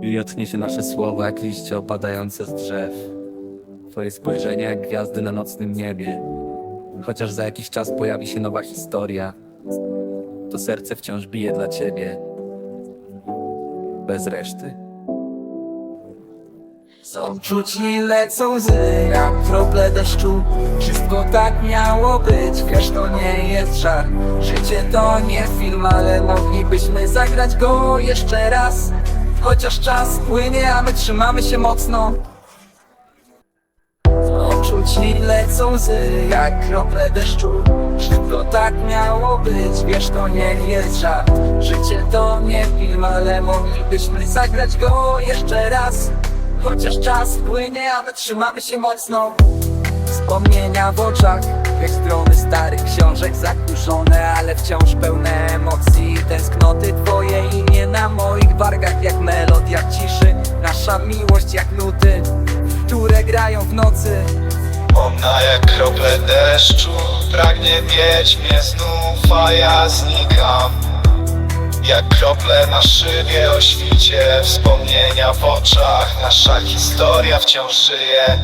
Jotnie się nasze słowa jak liście opadające z drzew. Twoje spojrzenie jak gwiazdy na nocnym niebie. Chociaż za jakiś czas pojawi się nowa historia, to serce wciąż bije dla ciebie. Bez reszty. Z oczuci lecą łzy jak krople deszczu Wszystko tak miało być, wiesz to nie jest żart Życie to nie film, ale moglibyśmy zagrać go jeszcze raz Chociaż czas płynie, a my trzymamy się mocno. Z oczuci lecą łzy jak krople deszczu. Wszystko tak miało być, wiesz to nie jest żart. Życie to nie film, ale moglibyśmy zagrać go jeszcze raz. Chociaż czas płynie, a my trzymamy się mocno. Wspomnienia w oczach Jak strony starych książek zakurzone Ale wciąż pełne emocji Tęsknoty twoje Miłość jak nuty Które grają w nocy. Ona jak krople deszczu Pragnie mieć mnie znów, a ja znikam. Jak krople na szybie o świcie Wspomnienia w oczach Nasza historia wciąż żyje